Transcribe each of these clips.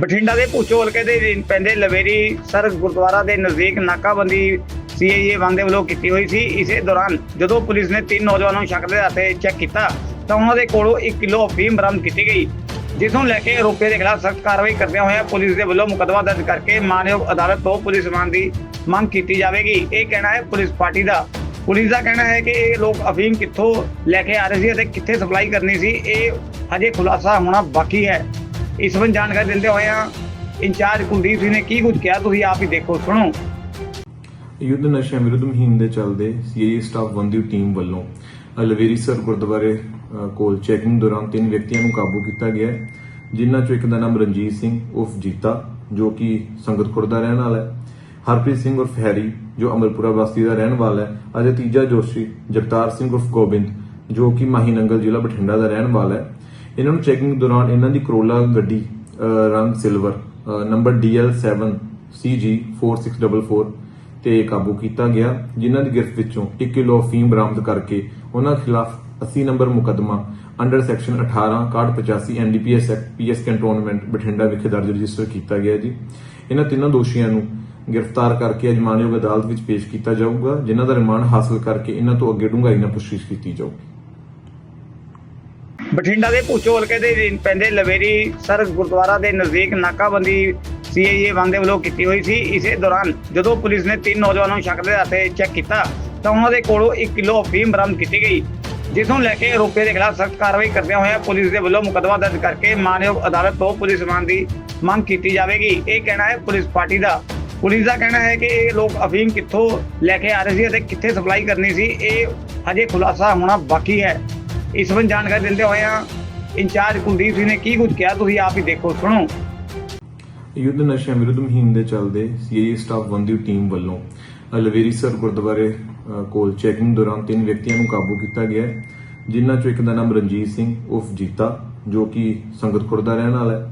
ਬਠਿੰਡਾ ਦੇ ਭੂਚੋਲਕੇ ਦੇ ਅਧੀਨ ਪੈਂਦੇ ਲਵੇਰੀ ਸਰ ਗੁਰਦੁਆਰਾ ਦੇ ਨਜ਼ਦੀਕ ਨਾਕਾਬੰਦੀ ਸੀਆਈਏ ਦੇ ਵੱਲੋਂ ਕੀਤੀ ਹੋਈ ਸੀ। ਇਸੇ ਦੌਰਾਨ ਜਦੋਂ ਪੁਲਿਸ ਨੇ ਤਿੰਨ ਨੌਜਵਾਨਾਂ ਨੂੰ ਸ਼ੱਕ ਦੇ ਹੱਥੇ ਚੈੱਕ ਕੀਤਾ, ਤਾਂ ਉਹਨਾਂ ਦੇ ਕੋਲੋਂ 1 ਕਿਲੋ ਅਫੀਮ ਬਰਾਮਦ ਕੀਤੀ ਗਈ। ਜਿਸ ਨੂੰ ਲੈ ਕੇ ਆਰੋਪੀ ਦੇ ਖਿਲਾਫ ਸਖਤ ਕਾਰਵਾਈ ਕਰਦਿਆਂ ਹੋਇਆ ਪੁਲਿਸ ਦੇ ਵੱਲੋਂ ਮੁਕੱਦਮਾ ਦਰਜ ਕਰਕੇ ਮਾਨਯੋਗ ਅਦਾਲਤ ਤੋਂ ਪੁਲਿਸ ਰਿਮਾਂਡ ਦੀ ਮੰਗ ਕੀਤੀ ਜਾਵੇਗੀ। ਇਹ ਕਹਿਣਾ ਹੈ ਪੁਲਿਸ ਪਾਰਟੀ ਦਾ। ਪੁਲਿਸ ਦਾ ਕਹਿਣਾ ਹੈ ਕਿ ਇਹ ਲੋਕ ਅਫੀਮ ਕਿੱਥੋਂ ਲੈ ਕੇ ਆ ਰਹੇ ਸੀ ਅਤੇ ਕਿੱਥੇ ਸਪਲਾਈ ਕਰਨੀ ਸੀ, ਇਹ ਹਜੇ ਖੁਲਾਸਾ ਹੋਣਾ ਬਾਕੀ ਹੈ। ਇਸ ਸੰਬੰਧ ਜਾਣਕਾਰੀ ਦਿੰਦੇ ਹੋਇਆਂ ਇੰਚਾਰਜ ਕੁਲਦੀਪ ਸਿੰਘ ਨੇ ਕੀ ਕੁਝ ਕਿਹਾ, ਤੁਸੀਂ ਆਪ ਹੀ ਦੇਖੋ, ਸੁਣੋ। ਯੁੱਧ ਨਸ਼ਿਆਂ ਵਿਰੁੱਧ ਮੁਹਿੰਮ ਦੇ ਚੱਲਦੇ ਸੀਆਈਏ ਸਟਾਫ 1 ਦੀ ਟੀਮ ਵੱਲੋਂ ਅਲਵੇਰੀਸਰ ਗੁਰਦੁਆਰੇ ਕੋਲ ਚੈਕਿੰਗ ਦੌਰਾਨ ਤਿੰਨ ਵਿਅਕਤੀਆਂ ਨੂੰ ਕਾਬੂ ਕੀਤਾ ਗਿਆ ਜਿਨ੍ਹਾਂ ਚੋਂ ਇੱਕ ਦਾ ਨਾਮ ਰਣਜੀਤ ਸਿੰਘ ਉਰਫ ਜੀਤਾ, ਜੋ ਕਿ ਸੰਗਤ ਖੁਰਦ ਦਾ ਰਹਿਣ ਵਾਲਾ ਹੈ। ਹਰਪ੍ਰੀਤ ਸਿੰਘ ਉਰਫ ਹੈਰੀ, ਜੋ ਅਮਰਪੁਰਾ ਬਸਤੀ ਦਾ ਰਹਿਣ ਵਾਲਾ ਹੈ, ਅਤੇ ਤੀਜਾ ਜੋਸ਼ੀ ਜਗਤਾਰ ਸਿੰਘ ਉਰਫ ਗੋਬਿੰਦ, ਜੋ ਕਿ ਮਾਹੀ ਨੰਗਲ ਜ਼ਿਲ੍ਹਾ ਬਠਿੰਡਾ ਦਾ ਰਹਿਣ ਵਾਲਾ ਹੈ। ਇਹਨਾਂ ਨੂੰ ਚੈਕਿੰਗ ਦੌਰਾਨ ਇਹਨਾਂ ਦੀ ਕਰੋਲਾ ਗੱਡੀ ਰੰਗ ਸਿਲਵਰ ਅ, ਨੰਬਰ DL7 CG4644 ਤੇ ਕਾਬੂ ਕੀਤਾ ਗਿਆ ਜਿਨ੍ਹਾਂ ਦੀ ਗਿਰਫਤ ਵਿੱਚੋਂ 1 ਕਿਲੋ ਫੀਮ ਬਰਾਮਦ ਕਰਕੇ ਉਹਨਾਂ ਖਿਲਾਫ 80 ਨੰਬਰ ਮੁਕੱਦਮਾ under section 18 6185 NDPS act PS cantonment Bathinda ਵਿਖੇ ਦਰਜ ਰਜਿਸਟਰ ਕੀਤਾ ਗਿਆ ਜੀ। ਇਹਨਾਂ ਤਿੰਨਾਂ ਦੋਸ਼ੀਆਂ ਨੂੰ ਗ੍ਰਿਫਤਾਰ ਕਰਕੇ ਅੱਜ ਮਾਨਯੋਗ ਅਦਾਲਤ ਵਿੱਚ ਪੇਸ਼ ਕੀਤਾ ਜਾਊਗਾ ਜਿਨ੍ਹਾਂ ਦਾ ਰਿਮਾਂਡ ਹਾਸਲ ਕਰਕੇ ਇਹਨਾਂ ਤੋਂ ਅੱਗੇ ਡੂੰਘਾਈ ਨਾਲ ਪੁੱਛਗਿੱਛ ਕੀਤੀ ਜਾਊਗੀ। ਬਠਿੰਡਾ ਦੇ ਭੂਚੋਲਕੇ ਦੇ ਪੈਂਦੇ ਲਵੇਰੀ ਸਰ ਗੁਰਦੁਆਰਾ ਦੇ ਨਜ਼ਦੀਕ ਨਾਕਾਬੰਦੀ ਸੀਆਈਏ ਦੇ ਵੱਲੋਂ ਕੀਤੀ ਹੋਈ ਸੀ। ਇਸੇ ਦੌਰਾਨ ਜਦੋਂ ਪੁਲਿਸ ਨੇ ਤਿੰਨ ਨੌਜਵਾਨਾਂ ਨੂੰ ਸ਼ੱਕ ਦੇ ਹੱਥੇ ਚੈੱਕ ਕੀਤਾ ਤਾਂ ਉਹਨਾਂ ਦੇ ਕੋਲੋਂ 1 ਕਿਲੋ ਅਫੀਮ ਬਰਾਮਦ ਕੀਤੀ ਗਈ, ਜਿਸ ਨੂੰ ਲੈ ਕੇ ਆਰੋਪੀ ਦੇ ਖਿਲਾਫ ਸਖਤ ਕਾਰਵਾਈ ਕਰਦਿਆਂ ਹੋਇਆ ਪੁਲਿਸ ਦੇ ਵੱਲੋਂ ਮੁਕੱਦਮਾ ਦਰਜ ਕਰਕੇ ਮਾਨਯੋਗ ਅਦਾਲਤ ਤੋਂ ਪੁਲਿਸ ਰਿਮਾਂਡ ਦੀ ਮੰਗ ਕੀਤੀ ਜਾਵੇਗੀ। ਇਹ ਕਹਿਣਾ ਹੈ ਪੁਲਿਸ ਪਾਰਟੀ ਦਾ। ਪੁਲਿਸ ਦਾ ਕਹਿਣਾ ਹੈ ਕਿ ਇਹ ਲੋਕ ਅਫੀਮ ਕਿੱਥੋਂ ਲੈ ਕੇ ਆ ਰਹੇ ਸੀ ਅਤੇ ਕਿੱਥੇ ਸਪਲਾਈ ਕਰਨੀ ਸੀ, ਇਹ ਹਜੇ ਖੁਲਾਸਾ ਹੋਣਾ ਬਾਕੀ ਹੈ। ਇਸ ਸੰਬੰਧ ਜਾਣਕਾਰੀ ਦਿੰਦੇ ਹੋਇਆਂ ਇੰਚਾਰਜ ਕੁਲਦੀਪ ਸਿੰਘ ਨੇ ਕੀ ਕੁਝ ਕਿਹਾ ਤੁਸੀਂ ਆਪ ਹੀ ਦੇਖੋ ਸੁਣੋ। ਯੁੱਧ ਨਸ਼ਿਆਂ ਵਿਰੁੱਧ ਮੁਹਿੰਮ ਦੇ ਚੱਲਦੇ ਸੀਆਈਏ ਸਟਾਫ 1 ਟੀਮ ਵੱਲੋਂ। ਅਲਵੇਰੀਸਰ ਗੁਰਦੁਆਰੇ ਕੋਲ ਚੈਕਿੰਗ ਦੌਰਾਨ ਤਿੰਨ ਵਿਅਕਤੀਆਂ ਨੂੰ ਕਾਬੂ ਕੀਤਾ ਗਿਆ ਹੈ, ਜਿਨ੍ਹਾਂ ਚੋਂ ਇੱਕ ਦਾ ਨਾਮ ਰਣਜੀਤ ਸਿੰਘ ਉਰਫ ਜੀਤਾ ਜੋ ਕਿ ਸੰਗਤ ਖੁਰਦ ਦਾ ਰਹਿਣ ਵਾਲਾ ਹੈ।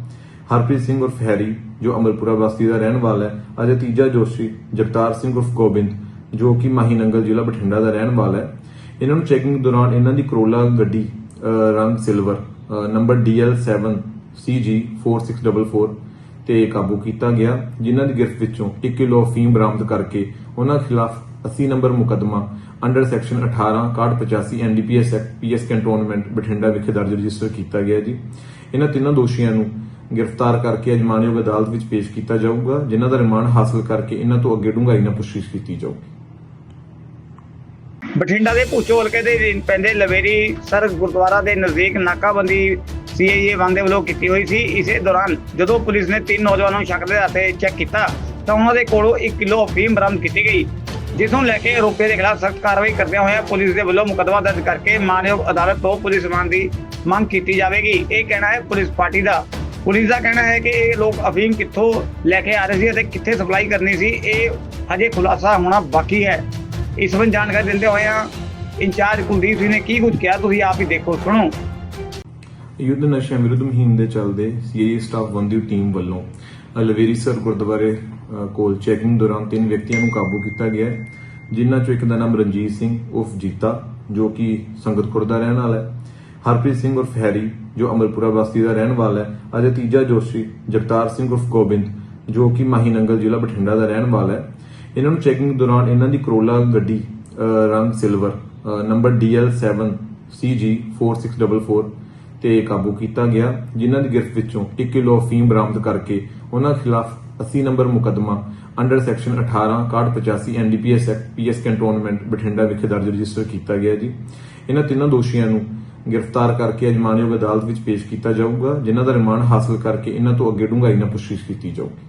ਹਰਪ੍ਰੀਤ ਸਿੰਘ ਉਰਫ ਹੈਰੀ ਜੋ ਅਮਰਪੁਰਾ ਬਸਤੀ ਦਾ ਰਹਿਣ ਵਾਲਾ ਹੈ। ਅਤੇ ਤੀਜਾ ਜੋਸ਼ੀ ਜਗਤਾਰ ਸਿੰਘ ਉਰਫ ਗੋਬਿੰਦ ਜੋ ਕਿ ਮਾਹੀ ਨੰਗਲ ਜ਼ਿਲ੍ਹਾ ਬਠਿੰਡਾ ਦਾ ਰਹਿਣ ਵਾਲਾ ਹੈ। ਇਹਨਾਂ ਨੂੰ ਚੈਕਿੰਗ ਦੌਰਾਨ ਇਹਨਾਂ ਦੀ ਕਰੋਲਾ ਗੱਡੀ ਰੰਗ ਸਿਲਵਰ ਅ, ਨੰਬਰ DL7 CG4644 ਤੇ ਕਾਬੂ ਕੀਤਾ ਗਿਆ ਜਿਨ੍ਹਾਂ ਦੀ ਗਿਰਫਤ ਵਿੱਚੋਂ 1 ਕਿਲੋ ਅਫੀਮ ਬਰਾਮਦ ਕਰਕੇ ਉਹਨਾਂ ਖਿਲਾਫ 80 ਨੰਬਰ ਮੁਕੱਦਮਾ under section 18 6185 NDPS act PS cantonment Bathinda ਵਿਖੇ ਦਰਜ ਰਜਿਸਟਰ ਕੀਤਾ ਗਿਆ ਜੀ। ਇਹਨਾਂ ਤਿੰਨਾਂ ਦੋਸ਼ੀਆਂ ਨੂੰ ਗ੍ਰਿਫਤਾਰ ਕਰਕੇ ਅੱਜ ਮਾਨਯੋਗ ਅਦਾਲਤ ਵਿੱਚ ਪੇਸ਼ ਕੀਤਾ ਜਾਊਗਾ ਜਿਨ੍ਹਾਂ ਦਾ ਰਿਮਾਂਡ ਹਾਸਲ ਕਰਕੇ ਇਹਨਾਂ ਤੋਂ ਅੱਗੇ ਡੂੰਘਾਈ ਨਾਲ ਪੁੱਛਗਿੱਛ ਕੀਤੀ ਜਾਊਗੀ। ਬਠਿੰਡਾ ਦੇ ਭੂਚੋਲਕੇ ਦੇ ਅਧੀਨ ਪੈਂਦੇ ਲਵੇਰੀ ਸਰ ਗੁਰਦੁਆਰਾ ਦੇ ਨਜ਼ਦੀਕ ਨਾਕਾਬੰਦੀ ਸੀਆਈਏ ਦੇ ਵੱਲੋਂ ਕੀਤੀ ਹੋਈ ਸੀ। ਇਸੇ ਦੌਰਾਨ ਜਦੋਂ ਪੁਲਿਸ ਨੇ ਤਿੰਨ ਨੌਜਵਾਨਾਂ ਨੂੰ ਸ਼ੱਕ ਦੇ ਹੱਥੇ ਚੈੱਕ ਕੀਤਾ, ਤਾਂ ਉਹਨਾਂ ਦੇ ਕੋਲੋਂ 1 ਕਿਲੋ ਅਫੀਮ ਬਰਾਮਦ ਕੀਤੀ ਗਈ। ਜਿਸ ਨੂੰ ਲੈ ਕੇ ਆਰੋਪੀ ਦੇ ਖਿਲਾਫ ਸਖਤ ਕਾਰਵਾਈ ਕਰਦਿਆਂ ਹੋਇਆ ਪੁਲਿਸ ਦੇ ਵੱਲੋਂ ਮੁਕੱਦਮਾ ਦਰਜ ਕਰਕੇ ਮਾਨਯੋਗ ਅਦਾਲਤ ਤੋਂ ਪੁਲਿਸ ਰਿਮਾਂਡ ਦੀ ਮੰਗ ਕੀਤੀ ਜਾਵੇਗੀ। ਇਹ ਕਹਿਣਾ ਹੈ ਪੁਲਿਸ ਪਾਰਟੀ ਦਾ। ਪੁਲਿਸ ਦਾ ਕਹਿਣਾ ਹੈ ਕਿ ਇਹ ਲੋਕ ਅਫੀਮ ਕਿੱਥੋਂ ਲੈ ਕੇ ਆ ਰਹੇ ਸੀ ਅਤੇ ਕਿੱਥੇ ਸਪਲਾਈ ਕਰਨੀ ਸੀ, ਇਹ ਹਜੇ ਖੁਲਾਸਾ ਹੋਣਾ ਬਾਕੀ ਹੈ। ਇਸ ਸੰਬੰਧ ਜਾਣਕਾਰੀ ਦਿੰਦੇ ਹੋਇਆਂ ਇੰਚਾਰਜ ਕੁਲਦੀਪ ਸਿੰਘ ਨੇ ਕੀ ਕੁਝ ਕਿਹਾ, ਤੁਸੀਂ ਆਪ ਹੀ ਦੇਖੋ, ਸੁਣੋ। ਯੁੱਧ ਨਸ਼ਿਆਂ ਵਿਰੁੱਧ ਮੁਹਿੰਮ ਦੇ ਚੱਲਦੇ ਸੀਆਈਏ ਸਟਾਫ 1 ਦੀ ਟੀਮ ਵੱਲੋਂ ਅਲਵੇਰੀਸਰ ਗੁਰਦੁਆਰੇ ਕੋਲ ਚੈਕਿੰਗ ਦੌਰਾਨ ਤਿੰਨ ਵਿਅਕਤੀਆਂ ਨੂੰ ਕਾਬੂ ਕੀਤਾ ਗਿਆ ਜਿਨ੍ਹਾਂ ਚੋਂ ਇੱਕ ਦਾ ਨਾਮ ਰਣਜੀਤ ਸਿੰਘ ਉਰਫ ਜੀਤਾ, ਜੋ ਕਿ ਸੰਗਤ ਖੁਰਦ ਦਾ ਰਹਿਣ ਵਾਲਾ ਹੈ। ਹਰਪ੍ਰੀਤ ਸਿੰਘ ਉਰਫ ਹੈਰੀ, ਜੋ ਅਮਰਪੁਰਾ ਬਸਤੀ ਦਾ ਰਹਿਣ ਵਾਲਾ ਹੈ, ਅਤੇ ਤੀਜਾ ਜੋਸ਼ੀ ਜਗਤਾਰ ਸਿੰਘ ਉਰਫ ਗੋਬਿੰਦ, ਜੋ ਕਿ ਮਾਹੀ ਨੰਗਲ ਜ਼ਿਲ੍ਹਾ ਬਠਿੰਡਾ ਦਾ ਰਹਿਣ ਵਾਲਾ ਹੈ। ਇਹਨਾਂ ਨੂੰ ਚੈਕਿੰਗ ਦੌਰਾਨ ਇਹਨਾਂ ਦੀ ਕਰੋਲਾ ਗੱਡੀ ਰੰਗ ਸਿਲਵਰ ਅ, ਨੰਬਰ DL7 CG4644 ਤੇ ਕਾਬੂ ਕੀਤਾ ਗਿਆ ਜਿਨ੍ਹਾਂ ਦੀ ਗਿਰਫਤ ਵਿੱਚੋਂ 1 ਕਿਲੋ ਅਫੀਮ ਬਰਾਮਦ ਕਰਕੇ ਉਹਨਾਂ ਖਿਲਾਫ 80 ਨੰਬਰ ਮੁਕੱਦਮਾ under section 18 6185 NDPS act PS cantonment Bathinda ਵਿਖੇ ਦਰਜ ਰਜਿਸਟਰ ਕੀਤਾ ਗਿਆ ਜੀ। ਇਹਨਾਂ ਤਿੰਨਾਂ ਦੋਸ਼ੀਆਂ ਨੂੰ ਗ੍ਰਿਫਤਾਰ ਕਰਕੇ ਅੱਜ ਮਾਨਯੋਗ ਅਦਾਲਤ ਵਿੱਚ ਪੇਸ਼ ਕੀਤਾ ਜਾਊਗਾ ਜਿਨ੍ਹਾਂ ਦਾ ਰਿਮਾਂਡ ਹਾਸਲ ਕਰਕੇ ਇਹਨਾਂ ਤੋਂ ਅੱਗੇ ਡੂੰਘਾਈ ਨਾਲ ਪੁੱਛਗਿੱਛ ਕੀਤੀ ਜਾਊਗੀ।